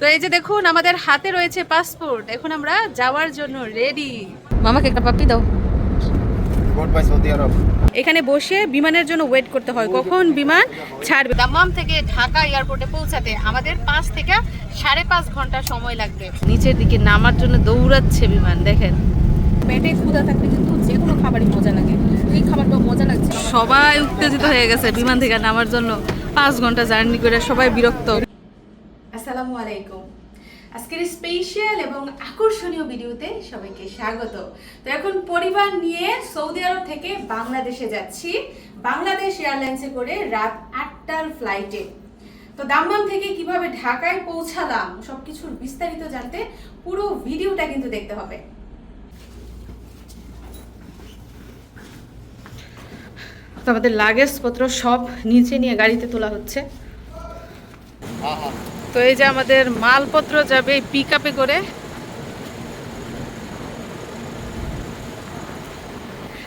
তো এই যে দেখুন আমাদের হাতে রয়েছে পাসপোর্ট এখন আমরা যাওয়ার জন্য রেডি মামাকে একটা পাপ্পি দাও। এখানে বসে বিমানের জন্য ওয়েট করতে হয়। কখন বিমান ছাড়বে? দাম্মাম থেকে ঢাকা এয়ারপোর্টে পৌঁছাতে আমাদের পাঁচ থেকে সাড়ে পাঁচ ঘণ্টা সময় লাগবে। নিচের দিকে নামার জন্য দৌড়াচ্ছে বিমান দেখেন। পেটে ক্ষুধা থাকলে কিন্তু যে কোনো খাবারই মজা লাগে। এই খাবারটা মজা লাগছে। সবাই উত্তেজিত হয়ে গেছে বিমান থেকে নামার জন্য। পাঁচ ঘণ্টা জার্নি করে সবাই বিরক্ত। আসসালামু আলাইকুম। আজকের স্পেশাল এবং আকর্ষণীয় ভিডিওতে সবাইকে স্বাগত। তো এখন পরিবার নিয়ে সৌদি আরব থেকে বাংলাদেশে যাচ্ছি। বাংলাদেশ এয়ারলাইন্সে করে রাত আটটার ফ্লাইটে তো দাম্মাম থেকে কীভাবে ঢাকায় পৌঁছালাম সবকিছুর বিস্তারিত জানতে পুরো ভিডিওটা কিন্তু দেখতে হবে। তো আমাদের লাগেজ পত্র সব নিচে নিয়ে গাড়িতে তোলা হচ্ছে। তো এই যে আমাদের মালপত্র যাবে পিক আপে করে।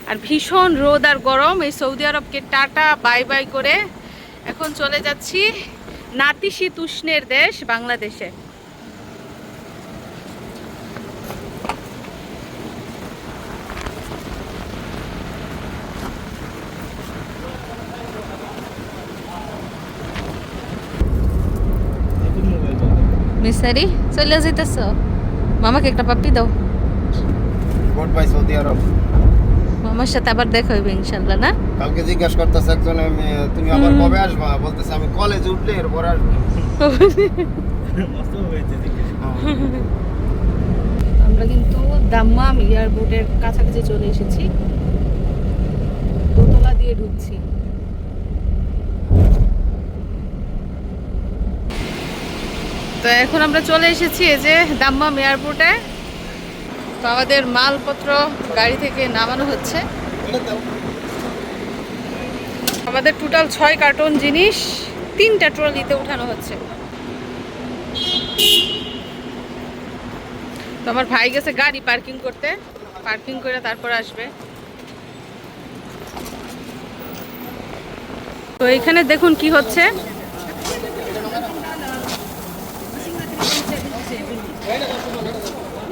আর ভীষণ রোদ আর গরম, এই সৌদি আরবকে টাটা বাই বাই করে। এখন চলে যাচ্ছি নাতিশীতোষ্ণের দেশ বাংলাদেশে। মিসারি চলে যেতেছ মামাকে একটা পাপ্পি দাও। কোট বাই সৌদি আরব মামার সাথে আবার দেখা হইবে ইনশাল্লাহ না? কালকে জিজ্ঞাসা করতেছে একজন আমি, তুমি আবার কবে আসবা? বলতেছে আমি কলেজে উঠলে এরপর আসব। আমরা কিন্তু দাম্মাম এয়ারপোর্টের কাছাকাছি চলে এসেছি। দোতলা দিয়ে ঢুকছি। তো এখন আমরা চলে এসেছি এই যে দাম্মাম এয়ারপোর্টে। তো আমাদের মালপত্র গাড়ি থেকে নামানো হচ্ছে। আমাদের টোটাল ছয় কার্টন জিনিস, তিনটা ট্রলিতে উঠানো হচ্ছে। তো আমার ভাই গেছে গাড়ি পার্কিং করতে। পার্কিং করে তারপর আসবে। তো এখানে দেখুন কি হচ্ছে।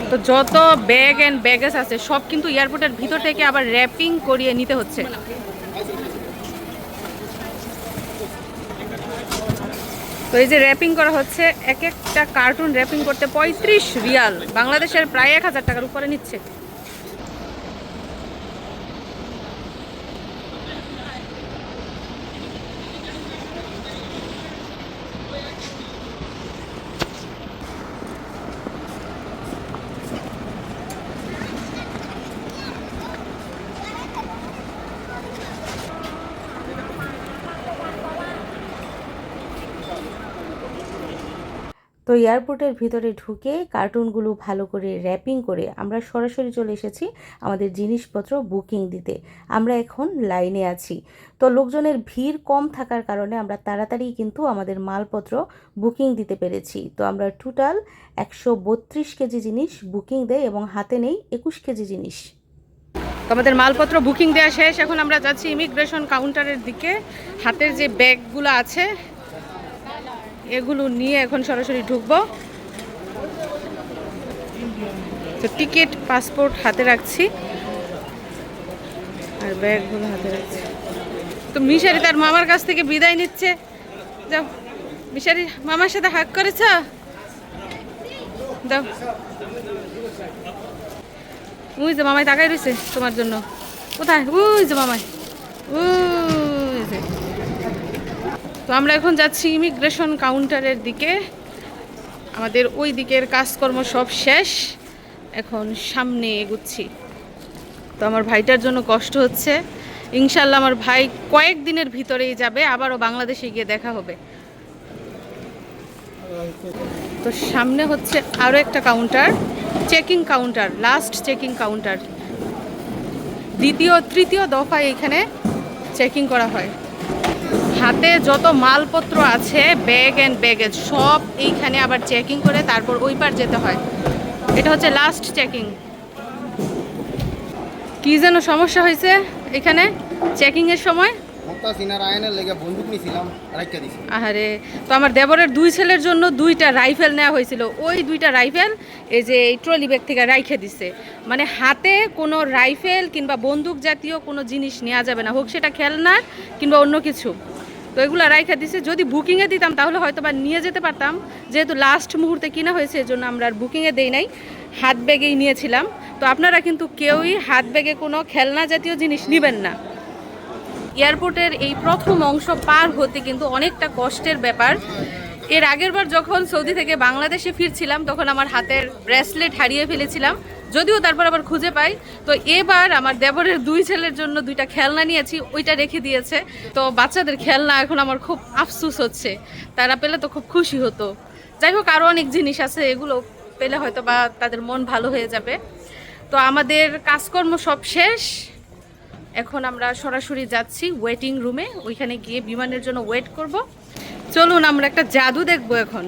তো যত ব্যাগ অ্যান্ড ব্যাগেজ আছে, সব কিন্তু এয়ারপোর্টের ভিতর থেকে আবার র্যাপিং করিয়ে নিতে হচ্ছে। তো এই যে র্যাপিং করা হচ্ছে, এক একটা কার্টুন র্যাপিং করতে পঁয়ত্রিশ রিয়াল। বাংলাদেশের প্রায় এক হাজার টাকার উপরে নিচ্ছে। তো এয়ারপোর্টের ভিতরে ঢুকে কার্টুনগুলো ভালো করে র্যাপিং করে আমরা সরাসরি চলে এসেছি আমাদের জিনিসপত্র বুকিং দিতে। আমরা এখন লাইনে আছি। তো লোকজনের ভিড় কম থাকার কারণে আমরা তাড়াতাড়ি কিন্তু আমাদের মালপত্র বুকিং দিতে পেরেছি। তো আমরা টোটাল একশো বত্রিশ কেজি জিনিস বুকিং দেয় এবং হাতে নেই একুশ কেজি জিনিস। আমাদের মালপত্র বুকিং দেওয়া শেষ। এখন আমরা যাচ্ছি ইমিগ্রেশন কাউন্টারের দিকে। হাতের যে ব্যাগগুলো আছে এগুলো নিয়ে এখন সরাসরি ঢুকবো। তো টিকিট, পাসপোর্ট হাতে রাখছি। আর ব্যাগগুলো হাতে রাখছি। তো মিশারি তার মামার কাছ থেকে বিদায় নিচ্ছে। যাও, মিশারি মামার সাথে হাক করেছ? দাও ওই যে মামাই তাকাই রয়েছে তোমার জন্য। কোথায়? ওই যে মামাই। ওই যে। তো আমরা এখন যাচ্ছি ইমিগ্রেশন কাউন্টারের দিকে। আমাদের ওই দিকের কাজকর্ম সব শেষ। এখন সামনে এগুচ্ছি। তো আমার ভাইটার জন্য কষ্ট হচ্ছে। ইনশাল্লাহ আমার ভাই কয়েক দিনের ভিতরেই যাবে, আবারও বাংলাদেশে গিয়ে দেখা হবে। তো সামনে হচ্ছে আরও একটা counter checking counter last checking counter দ্বিতীয়, তৃতীয় দফায় এখানে চেকিং করা হয়। হাতে যত মালপত্র আছে ব্যাগ অ্যান্ড ব্যাগেজ সব এইখানে আবার চেকিং করে তারপর ওই পার যেতে হয়। এটা হচ্ছে লাস্ট চেকিং কি যেন সমস্যা হয়েছে এখানে চেকিংয়ের সময়? আহারে তো আমার দেবরের দুই ছেলের জন্য দুইটা রাইফেল নেওয়া হয়েছিল। ওই দুইটা রাইফেল এই যে এই ট্রলি ব্যাগ থেকে রাইখে দিছে। মানে হাতে কোনো রাইফেল কিংবা বন্দুক জাতীয় কোনো জিনিস নেওয়া যাবে না। হোক সেটা খেলনার কিংবা অন্য কিছু। তো এগুলো রাইখা দিছে। যদি বুকিংয়ে দিতাম, তাহলে হয়তো বা নিয়ে যেতে পারতাম। যেহেতু লাস্ট মুহূর্তে কিনা হয়েছে, এজন্য আমরা আর বুকিংয়ে দেই নাই। হাত ব্যাগেই নিয়েছিলাম। তো আপনারা কিন্তু কেউই হাত ব্যাগে কোনো খেলনা জাতীয় জিনিস নেবেন না। এয়ারপোর্টের এই প্রথম অংশ পার হতে কিন্তু অনেকটা কষ্টের ব্যাপার। এর আগের বার যখন সৌদি থেকে বাংলাদেশে ফিরছিলাম, তখন আমার হাতের ব্রেসলেট হারিয়ে ফেলেছিলাম। যদিও তারপর আবার খুঁজে পাই। তো এবার আমার দেবরের দুই ছেলের জন্য দুইটা খেলনা নিয়েছি, ওইটা রেখে দিয়েছে। তো বাচ্চাদের খেলনা এখন আমার খুব আফসুস হচ্ছে। তারা পেলে তো খুব খুশি হতো। যাই হোক আরও অনেক জিনিস আছে, এগুলো পেলে হয়তো বা তাদের মন ভালো হয়ে যাবে। তো আমাদের কাজকর্ম সব শেষ। এখন আমরা সরাসরি যাচ্ছি ওয়েটিং রুমে ওইখানে গিয়ে বিমানের জন্য ওয়েট করব। চলুন, আমরা একটা জাদু দেখব এখন।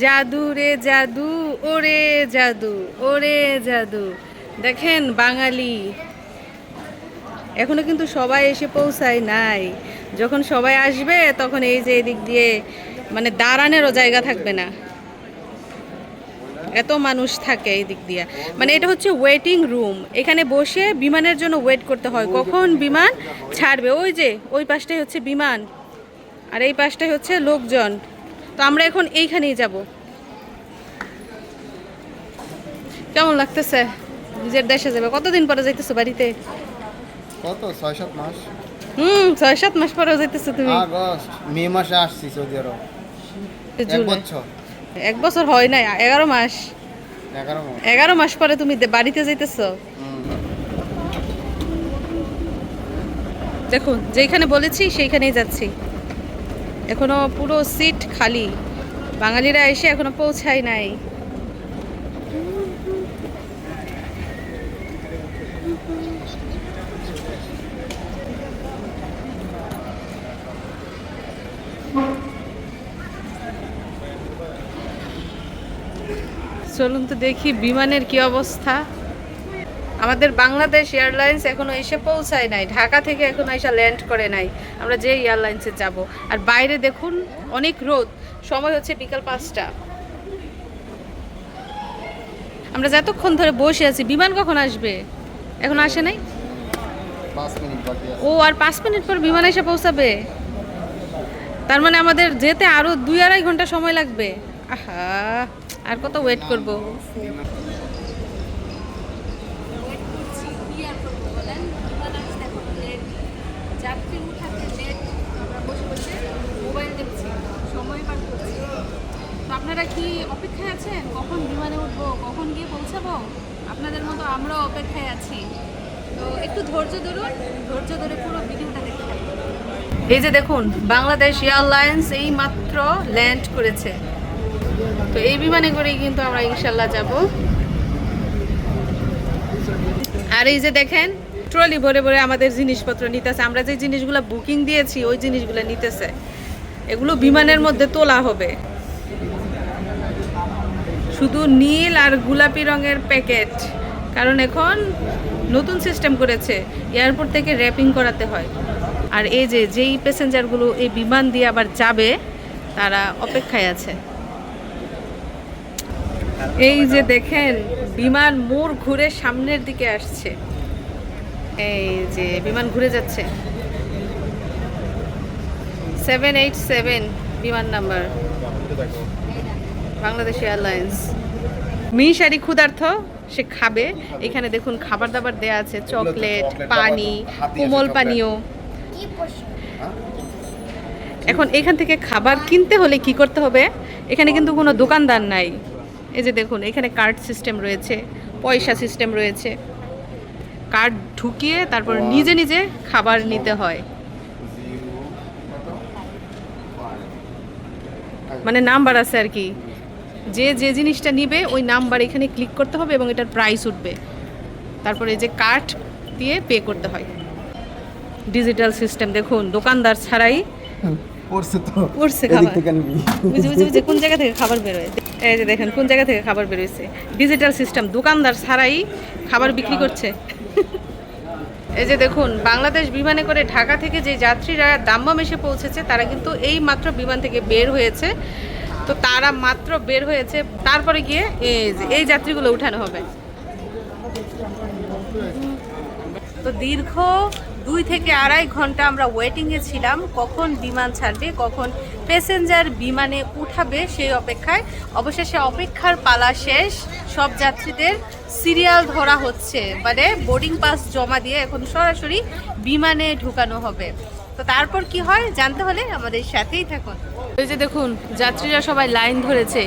জাদু রে জাদু, ওরে জাদু ওরে জাদু। দেখেন বাঙালি। এখনও কিন্তু সবাই এসে পৌঁছায় নাই। যখন সবাই আসবে, তখন এই যে এদিক দিয়ে মানে দাঁড়ানেরও জায়গা থাকবে না। এত মানুষ থাকে এই দিক দিয়ে। মানে এটা হচ্ছে ওয়েটিং রুম এখানে বসে বিমানের জন্য ওয়েট করতে হয়। কখন বিমান ছাড়বে? ওই যে ওই পাশটাই হচ্ছে বিমান। আর এই পাশটাই হচ্ছে লোকজন। তো আমরা এখন এইখানেই যাব। কেমন লাগতেছে? নিজের দেশে যাবে। কতদিন পরে যাইতেছো বাড়িতে? কত? ছয় সাত মাস। হুম ছয় সাত মাস পরে যাইতেছো তুমি। আগস্ট মে মাসে আসছি সৌদি আরব। এক বছর। এক বছর হয় নাই এগারো মাস। এগারো মাস। পরে তুমি বাড়িতে যেতেছ দেখুন যেখানে বলেছি সেইখানেই যাচ্ছি। এখনও পুরো সিট খালি। বাঙালিরা এসে এখনও পৌঁছায় নাই। চলুন তো দেখি বিমানের কি অবস্থা। আমাদের বাংলাদেশ এয়ারলাইন্স এখনও এসে পৌঁছায় নাই ঢাকা থেকে এখনও এসে ল্যান্ড করে নাই। আমরা যে এয়ারলাইন্সে যাব। আর বাইরে দেখুন অনেক রোদ। সময় হচ্ছে বিকাল পাঁচটা। আমরা যতক্ষণ ধরে বসে আছি বিমান কখন আসবে? এখন আসে নাই? ও আর পাঁচ মিনিট পর বিমান এসে পৌঁছাবে? তার মানে আমাদের যেতে আরও দুই আড়াই ঘণ্টা সময় লাগবে। আহা আর কত ওয়েট করব? আপনারা কি অপেক্ষায় আছেন? কখন বিমানে উঠবো? কখন গিয়ে পৌঁছাবো? আপনাদের মতো আমরাও অপেক্ষায় আছি। তো একটু ধৈর্য ধরুন ধৈর্য ধরে পুরো ভিডিওটা দেখতে এই যে দেখুন বাংলাদেশ এয়ারলাইন্স এই মাত্র ল্যান্ড করেছে। তো এই বিমানে করেই কিন্তু আমরা ইনশাল্লাহ যাব। আর এই যে দেখেন, ট্রলি ভরে ভরে আমাদের জিনিসপত্র নিতেছে। আমরা যে জিনিসগুলো বুকিং দিয়েছি, ওই জিনিসগুলো নিতেছে। এগুলো বিমানের মধ্যে তোলা হবে। শুধু নীল আর গোলাপি রঙের প্যাকেট। কারণ এখন নতুন সিস্টেম করেছে, এয়ারপোর্ট থেকে র্যাপিং করাতে হয়। আর এই যে, যেই প্যাসেঞ্জারগুলো এই বিমান দিয়ে আবার যাবে, তারা অপেক্ষায় আছে। এই যে দেখেন বিমান মোড় ঘুরে সামনের দিকে আসছে। এই যে বিমান ঘুরে যাচ্ছে। সেভেন এইট সেভেন বিমান নাম্বার। বাংলাদেশ এয়ারলাইন্স। মিশারি ক্ষুধার্থ সে খাবে। এখানে দেখুন খাবার দাবার দেয়া আছে চকলেট পানি কোমল। পানীয়। এখন এখান থেকে খাবার কিনতে হলে কি করতে হবে? এখানে কিন্তু কোনো দোকানদার নাই। এই যে দেখুন এখানে কার্ড সিস্টেম রয়েছে পয়সা সিস্টেম রয়েছে। কার্ড ঢুকিয়ে তারপর নিজে নিজে খাবার নিতে হয়। মানে নাম্বার আছে আর কি। যে যে জিনিসটা নিবে ওই নাম্বার এখানে ক্লিক করতে হবে এবং এটার প্রাইস উঠবে। তারপরে এই যে কার্ড দিয়ে পে করতে হয়। ডিজিটাল সিস্টেম দেখুন দোকানদার ছাড়াই পড়ছে তো। পড়ছে খাবার। কোন জায়গা থেকে খাবার বেরোয়? এই যে দেখেন, কোন জায়গা থেকে খাবার বেরোচ্ছে ডিজিটাল সিস্টেম দোকানদার ছাড়াই খাবার বিক্রি করছে। এই যে দেখুন, বাংলাদেশ বিমানে করে ঢাকা থেকে যে যাত্রীরা দাম্মাম এসে পৌঁছেছে, তারা কিন্তু এই মাত্র বিমান থেকে বের হয়েছে। তো তারা মাত্র বের হয়েছে। তারপরে গিয়ে এই যাত্রীগুলো উঠানো হবে। তো দীর্ঘ দুই থেকে আড়াই ঘণ্টা আমরা ওয়েটিংয়ে ছিলাম, কখন বিমান ছাড়বে, কখন প্যাসেঞ্জার বিমানে উঠাবে সেই অপেক্ষায়। অবশেষে অপেক্ষার পালা শেষ, সব যাত্রীদের সিরিয়াল ধরা হচ্ছে। মানে বোর্ডিং পাস জমা দিয়ে এখন সরাসরি বিমানে ঢুকানো হবে। তো তারপর কি হয় জানতে হলে আমাদের সাথেই থাকুন। এই যে দেখুন যাত্রীরা সবাই লাইন ধরেছে।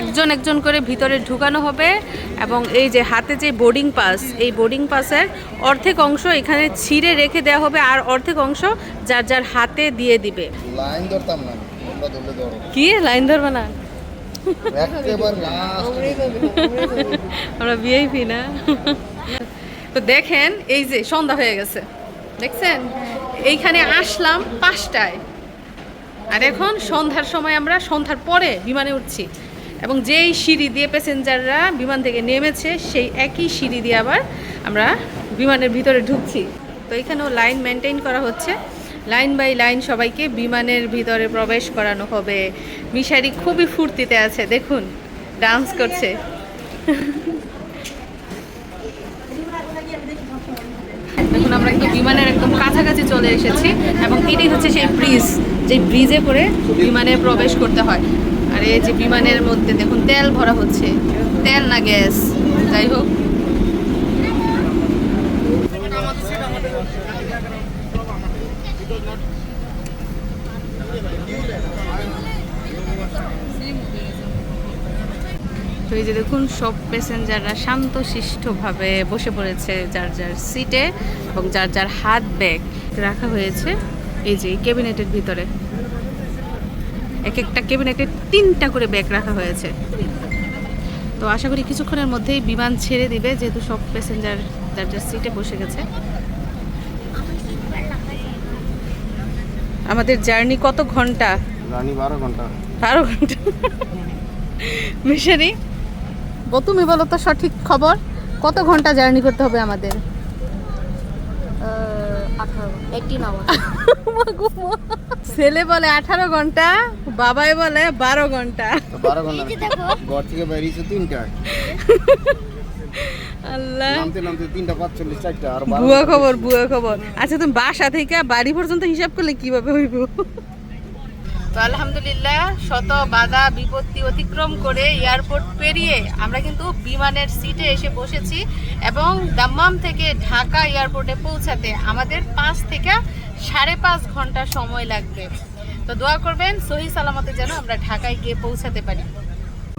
একজন একজন করে ভিতরে ঢুকানো হবে এবং এই যে হাতে যে বোর্ডিং পাস এই বোর্ডিং পাসের অর্ধেক অংশ এখানে ছিঁড়ে রেখে দেওয়া হবে আর অর্ধেক অংশ যার যার হাতে দিয়ে দিবে। লাইন ধরতাম না কি? লাইন ধরবে না? আমরা ভিআইপি না? তো দেখেন এই যে সন্ধ্যা হয়ে গেছে। দেখছেন? এইখানে আসলাম পাঁচটায়। আর এখন সন্ধ্যার সময় আমরা সন্ধ্যার পরে বিমানে উঠছি। এবং যেই সিঁড়ি দিয়ে প্যাসেঞ্জাররা বিমান থেকে নেমেছে, সেই একই সিঁড়ি দিয়ে আবার আমরা বিমানের ভিতরে ঢুকছি। তো এখানেও লাইন মেনটেন করা হচ্ছে। লাইন বাই লাইন সবাইকে বিমানের ভিতরে প্রবেশ করানো হবে। মিশারি খুবই ফুর্তিতে আছে, দেখুন ডান্স করছে। দেখুন আমরা একদম বিমানের একদম কাছাকাছি চলে এসেছি এবং এটাই হচ্ছে সেই ব্রিজ যে ব্রিজে করে বিমানে প্রবেশ করতে হয়। আর এই যে বিমানের মধ্যে দেখুন, তেল ভরা হচ্ছে। তেল না গ্যাস। যাই হোক। এই যে দেখুন সব প্যাসেঞ্জাররা শান্তশিষ্টভাবে বসে পড়েছে যার যার সিটে এবং যার যার হাত ব্যাগ রাখা হয়েছে এই যে ক্যাবিনেটের ভিতরে। এক একটা ক্যাবিনেটে তিনটা করে ব্যাগ রাখা হয়েছে। তো আশা করি কিছুক্ষণের মধ্যেই বিমান ছেড়ে দিবে যেহেতু সব প্যাসেঞ্জার যার যার সিটে বসে গেছে। আমাদের জার্নি কত ঘণ্টা? বারো ঘণ্টা। বারো ঘণ্টা। মিশারি ও তুমি বলো তো সঠিক খবর। কত ঘণ্টা জার্নি করতে হবে আমাদের? ছেলে বলে আঠারো ঘণ্টা বাবাই বলে বারো ঘণ্টা। বারো ঘণ্টা ঘর থেকে বেরিয়েছে তিনটায় আল্লাহ। নামতে নামতে তিনটা চারটা বুয়া খবর। বুয়া খবর। আচ্ছা তুমি বাসা থেকে বাড়ি পর্যন্ত হিসাব করলে কীভাবে হইব? তো আলহামদুলিল্লাহ শত বাধা বিপত্তি অতিক্রম করে এয়ারপোর্ট পেরিয়ে আমরা কিন্তু বিমানের সিটে এসে বসেছি এবং দাম্মাম থেকে ঢাকা এয়ারপোর্টে পৌঁছাতে আমাদের পাঁচ থেকে সাড়ে পাঁচ ঘণ্টা সময় লাগবে। তো দোয়া করবেন সহি সালামতে যেন আমরা ঢাকায় গিয়ে পৌঁছাতে পারি।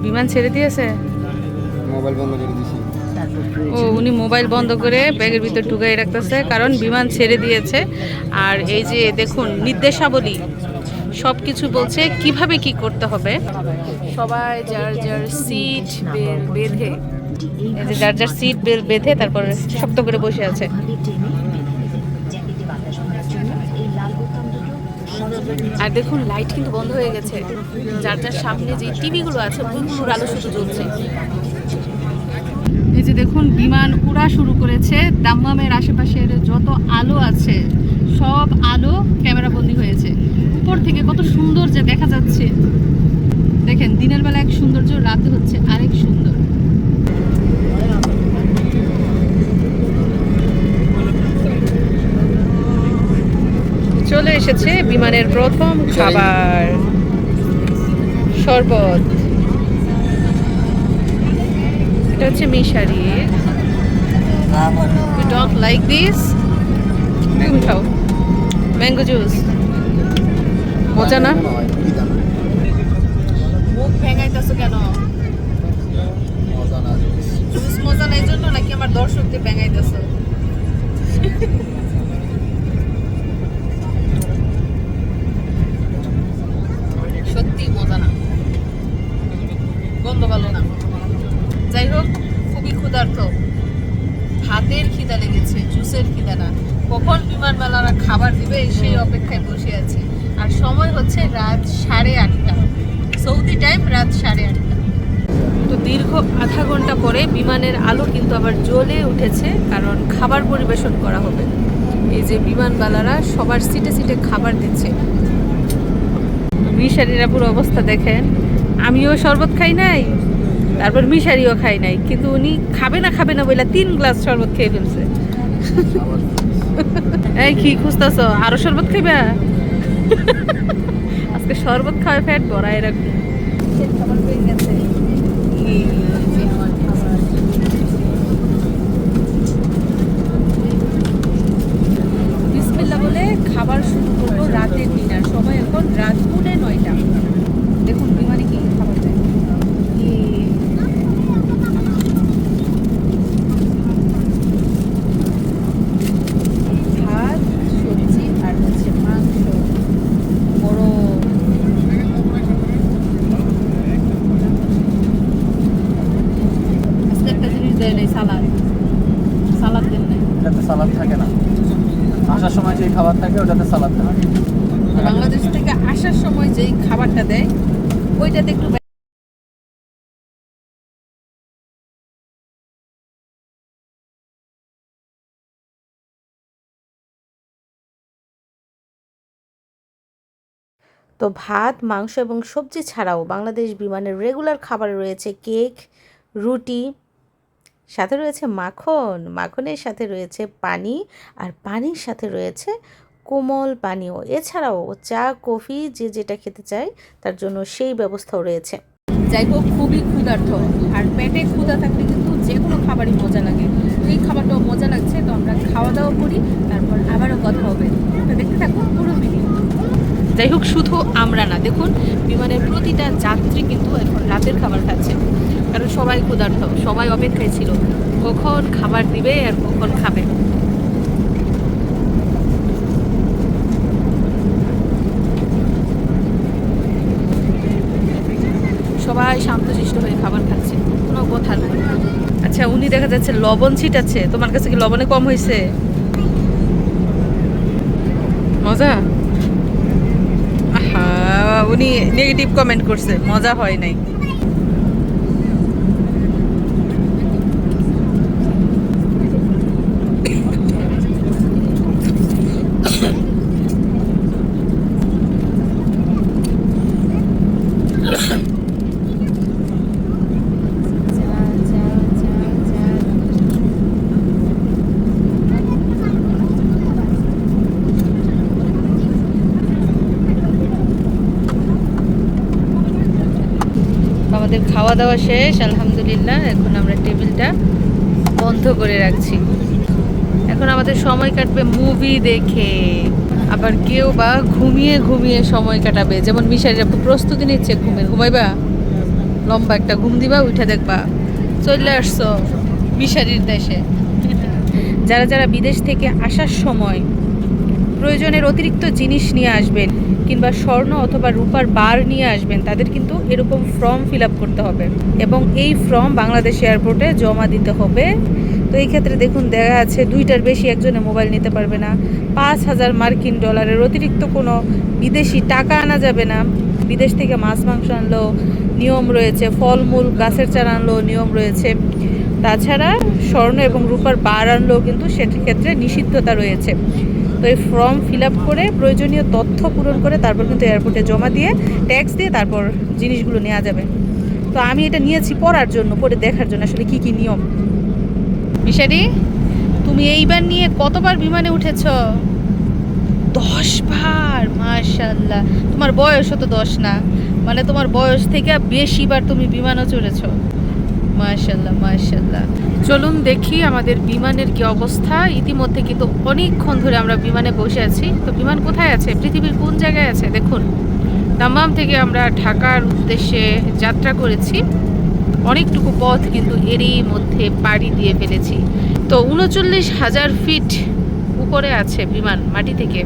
বিমান ছেড়ে দিয়েছে? মোবাইল বন্ধ করে দিছি ও উনি মোবাইল বন্ধ করে ব্যাগের ভিতর ঢুকাই রাখতেছে কারণ বিমান ছেড়ে দিয়েছে। আর এই যে দেখুন নির্দেশাবলী। সব কিছু বলছে কীভাবে কি করতে হবে? সবাই যার যার সিট বেঁধে যার যার সিট বেল বেঁধে তারপর শক্ত করে বসে আছে। আর দেখুন লাইট কিন্তু বন্ধ হয়ে গেছে। যার যার সামনে যে টিভিগুলো আছে ওইগুলোর আলো শুধু জ্বলছে। এই যে দেখুন বিমান উড়া শুরু করেছে। দাম্মামের আশেপাশের যত আলো আছে সব আলো ক্যামেরা বন্দি হয়েছে। উপর থেকে কত সুন্দর যে দেখা যাচ্ছে। দেখেন দিনের বেলা এক সৌন্দর্য রাতে হচ্ছে আরেক সুন্দর। চলে এসেছে বিমানের প্রথম খাবার। শরবত। এটা হচ্ছে মিশারি লাইক দিস তুমি খাও। ম্যাঙ্গো জুস মজা না? মুখ ভেঙাইতেছো কেন মজা না। জুস মজা না এই জন্য নাকি আমার দর্শককে ভেঙাইতেছো আধা ঘণ্টা পরে বিমানের আলো কিন্তু আবার জ্বলে উঠেছে কারণ খাবার পরিবেশন করা হবে। এই যে বিমানবালারা সবার সিটে সিটে খাবার দিচ্ছে। মিশারিরা পুরো অবস্থা দেখেন। আমিও শরবত খাই নাই তারপর মিশারিও খাই নাই কিন্তু উনি খাবে না খাবে না বলে তিন গ্লাস শরবত খেয়ে ফেলছে। এই কি খুঁজতেছ? আরও শরবত খাইবা? আজকে শরবত খাওয়া ফ্যাট ভরা এরকম খাবার পেয়ে গেছে এই যে আমার খাবার। বিসমিল্লাহ বলে খাবার শুরু করব রাতের ডিনার সময় এখন রাত নয়টা। দেখুন, বিমানে কি খাবার দেয়? ভাত, সবজি আর হচ্ছে মাংস। বড় একটা জিনিস দেয় নাই, সালাদ। সালাদ দেন নাই। সালাদ থাকে না। আসার সময় যে খাবার থাকে, ওটাতে সালাদ থাকে। বাংলাদেশ থেকে আসার সময় যেই খাবারটা দেয় ওইটাতে একটু তো ভাত, মাংস এবং সবজি ছাড়াও বাংলাদেশ বিমানের রেগুলার খাবার রয়েছে কেক, রুটি, সাথে রয়েছে মাখন। মাখনের সাথে রয়েছে পানি আর পানির সাথে রয়েছে কোমল পানীয়। এছাড়াও চা, কফি, যে যেটা খেতে চায়, তার জন্য সেই ব্যবস্থাও রয়েছে। যাই হোক খুবই ক্ষুধার্থ আর পেটে ক্ষুধা থাকলে কিন্তু যে কোনো খাবারই মজা লাগে। এই খাবারটাও মজা লাগছে, তো আমরা খাওয়া দাওয়া করি, তারপর আবারও কথা হবে। দেখতে থাকুন পুরো যাই হোক শুধু আমরা না, দেখুন, বিমানের প্রতিটা যাত্রী কিন্তু এখন রাতের খাবার খাচ্ছে। কারণ সবাই ক্ষুধার্ত, সবাই অপেক্ষায় ছিল। কখন খাবার দিবে আর কখন খাবে? সবাই শান্তশিষ্ট হয়ে খাবার খাচ্ছে। কোনো কথা নাই। আচ্ছা উনি দেখা যাচ্ছে লবণ ছিটাচ্ছে। তোমার কাছে কি লবণে কম হয়েছে মজা? উনি নেগেটিভ কমেন্ট করছে। মজা হয় নাই আমাদের খাওয়া দাওয়া শেষ, আলহামদুলিল্লাহ, এখন আমরা টেবিলটা বন্ধ করে রাখছি। এখন আমাদের সময় কাটবে মুভি দেখে। আবার কেউ বা ঘুমিয়ে ঘুমিয়ে সময় কাটাবে। যেমন মিশারিরা প্রস্তুতি নিচ্ছে ঘুমের ঘুমাইবা? লম্বা একটা ঘুম দিবা, উঠে দেখবা। চলে আসছো মিশারির দেশে। যারা যারা বিদেশ থেকে আসার সময় প্রয়োজনের অতিরিক্ত জিনিস নিয়ে আসবেন কিংবা স্বর্ণ অথবা রূপার বার নিয়ে আসবেন, তাদের কিন্তু এরকম ফর্ম ফিল আপ করতে হবে এবং এই ফর্ম বাংলাদেশ এয়ারপোর্টে জমা দিতে হবে। তো এই ক্ষেত্রে দেখুন, দেখা আছে দুইটার বেশি একজনে মোবাইল নিতে পারবে না। পাঁচ হাজার মার্কিন ডলারের অতিরিক্ত কোনো বিদেশি টাকা আনা যাবে না। বিদেশ থেকে মাছ, মাংস আনলেও নিয়ম রয়েছে, ফলমূল, গাছের চারা আনলেও নিয়ম রয়েছে। তাছাড়া স্বর্ণ এবং রূপার বার আনলেও কিন্তু সেটির ক্ষেত্রে নিষিদ্ধতা রয়েছে। তো এই ফর্ম ফিল করে প্রয়োজনীয় তথ্য পূরণ করে তারপর কিন্তু এয়ারপোর্টে জমা দিয়ে ট্যাক্স দিয়ে তারপর জিনিসগুলো নেওয়া যাবে। তো আমি এটা নিয়েছি পড়ার জন্য, পড়ে দেখার জন্য আসলে কি কি নিয়ম। মিশারি তুমি এইবার নিয়ে কতবার বিমানে উঠেছ? দশ বার মাশাল্লাহ তোমার বয়সও তো দশ না। মানে তোমার বয়স থেকে বেশিবার তুমি বিমানও চড়েছো। মাশাল্লাহ মাশাল্লাহ চলুন দেখি আমাদের বিমানের কি অবস্থা। ইতিমধ্যে কিন্তু অনেকক্ষণ ধরে আমরা বিমানে বসে আছি। তো বিমান কোথায় আছে? পৃথিবীর কোন জায়গায় আছে? দেখুন। দাম্মাম থেকে আমরা ঢাকার উদ্দেশ্যে যাত্রা করেছি। অনেকটুকু পথ কিন্তু এরই মধ্যে পাড়ি দিয়ে ফেলেছি। তো উনচল্লিশ হাজার ফিট উপরে আছে বিমান মাটি থেকে।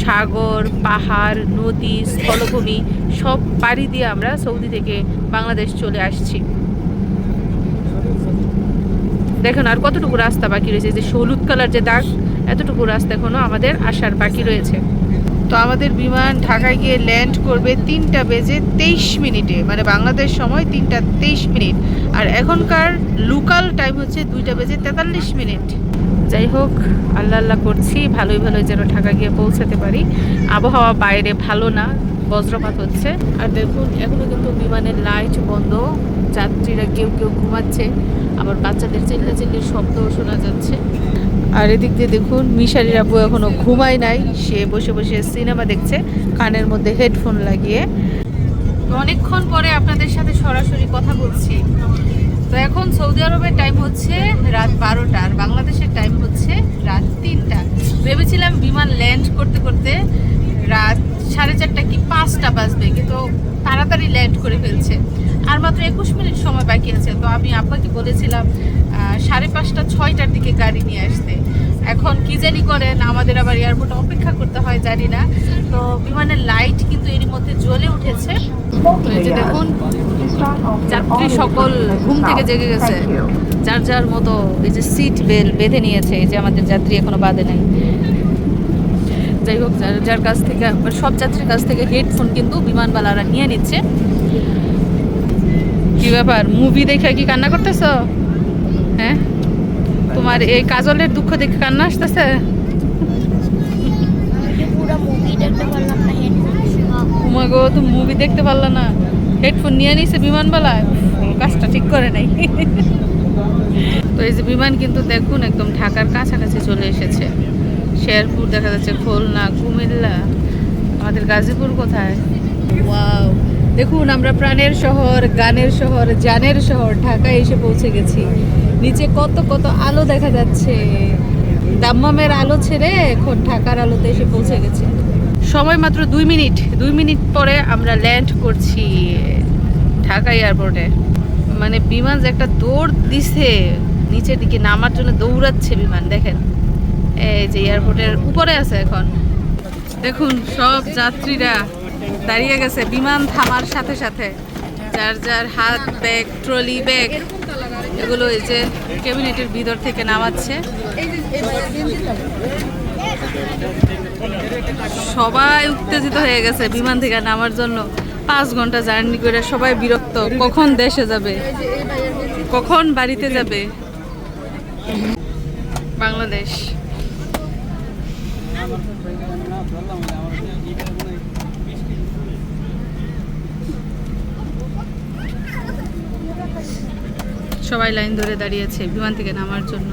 সাগর, পাহাড়, নদী, স্থলভূমি সব পাড়ি দিয়ে আমরা সৌদি থেকে বাংলাদেশ চলে আসছি। দেখুন আর কতটুকু রাস্তা বাকি রয়েছে? যে হলুদ কালার যে দাগ এতটুকু রাস্তা এখনও আমাদের আসার বাকি রয়েছে। তো আমাদের বিমান ঢাকায় গিয়ে ল্যান্ড করবে তিনটা বেজে তেইশ মিনিটে মানে বাংলাদেশ সময় তিনটা তেইশ মিনিট। আর এখনকার লোকাল টাইম হচ্ছে দুইটা বেজে তেতাল্লিশ মিনিট। যাই হোক আল্লাহ আল্লাহ করছি ভালোই ভালোই যেন ঢাকা গিয়ে পৌঁছাতে পারি। আবহাওয়া বাইরে ভালো না বজ্রপাত হচ্ছে। আর দেখুন এখনও কিন্তু বিমানের লাইট বন্ধ। যাত্রীরা কেউ কেউ ঘুমাচ্ছে, আবার বাচ্চাদের চিল্লাচিল্লির শব্দও শোনা যাচ্ছে। আর এদিক দিয়ে দেখুন, মিশারির আব্বু এখনও ঘুমায় নাই, সে বসে বসে সিনেমা দেখছে, কানের মধ্যে হেডফোন লাগিয়ে। অনেকক্ষণ পরে আপনাদের সাথে সরাসরি কথা বলছি। তো এখন সৌদি আরবের টাইম হচ্ছে রাত বারোটা, আর বাংলাদেশের টাইম হচ্ছে রাত তিনটা। ভেবেছিলাম বিমান ল্যান্ড করতে করতে রাত সাড়ে চারটা কি পাঁচটা বাজবে, কিন্তু তাড়াতাড়ি ল্যান্ড করে ফেলছে। আর মাত্র একুশ মিনিট সময় বাকি আছে, তো আমি আপনাকে বলেছিলাম সাড়ে পাঁচটা, ছয়টার দিকে গাড়ি নিয়ে আসতে। এখন কি জানি করেন, আমাদের আবার এয়ারপোর্টে অপেক্ষা করতে হয়, জানি না। তো বিমানের লাইট কিন্তু এর মধ্যে জ্বলে উঠেছে। যে দেখুন, যাত্রী সকল ঘুম থেকে জেগে গেছে। যার যার মতো এই যে সিট বেল বেঁধে নিয়েছে, এই যে আমাদের যাত্রী এখনও বাঁধে নাই। যাই হোক যার যার কাছ থেকে মানে সব যাত্রীর কাছ থেকে হেডফোন কিন্তু বিমানবালারা নিয়ে নিচ্ছে। কি ব্যাপার? মুভি দেখে কি কান্না করতেছো? হ্যাঁ? তোমার এই কাজলের দুঃখ দেখে কান্না আসতেছে? পুরো মুভি দেখতে পারলাম না হেডফোন তো মুভি দেখতে পারলা না। হেডফোন নিয়ে নিছে বিমানবালায়? কাজটা ঠিক করে নাই। তো এই যে বিমান কিন্তু দেখুন একদম ঢাকার কাছাকাছি চলে এসেছে। শেরপুর দেখা যাচ্ছে খুলনা কুমিল্লা। আমাদের গাজীপুর কোথায়? ওয়াও। দেখুন আমরা প্রাণের শহর গানের শহর জানের শহর ঢাকায় এসে পৌঁছে গেছি। নিচে কত কত আলো দেখা যাচ্ছে। দাম্মামের আলো ছেড়ে এখন ঢাকার আলোতে এসে পৌঁছে গেছে। সময় মাত্র দুই মিনিট। দুই মিনিট পরে আমরা ল্যান্ড করছি ঢাকা এয়ারপোর্টে। মানে বিমান যে একটা দৌড় দিছে নিচের দিকে নামার জন্য দৌড়াচ্ছে বিমান দেখেন। এই যে এয়ারপোর্টের উপরে আছে এখন। দেখুন, সব যাত্রীরা দাঁড়িয়ে গেছে, বিমান থামার সাথে সাথে। যার যার হাত, ব্যাগ, ট্রলি, ব্যাগ, এগুলো এই যে ক্যাবিনেটের ভিতর থেকে নামাচ্ছে। সবাই উত্তেজিত হয়ে গেছে বিমান থেকে নামার জন্য। পাঁচ ঘণ্টা জার্নি করে সবাই বিরক্ত, কখন দেশে যাবে? কখন বাড়িতে যাবে? বাংলাদেশ। সবাই লাইন ধরে দাঁড়িয়েছে বিমান থেকে নামার জন্য।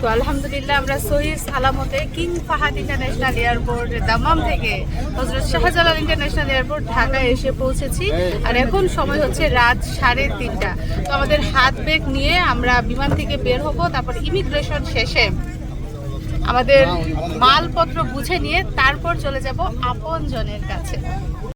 তো আলহামদুলিল্লাহ আমরা সহি সালামতে King Fahad International Airport Dammam থেকে হজরত শাহজালাল ইন্টারন্যাশনাল এয়ারপোর্ট ঢাকায় এসে পৌঁছেছি। আর এখন সময় হচ্ছে রাত সাড়ে তিনটা। তো আমাদের হাত ব্যাগ নিয়ে আমরা বিমান থেকে বের হব, তারপর ইমিগ্রেশন শেষে আমাদের মালপত্র বুঝে নিয়ে তারপর চলে যাব আপনজনের কাছে।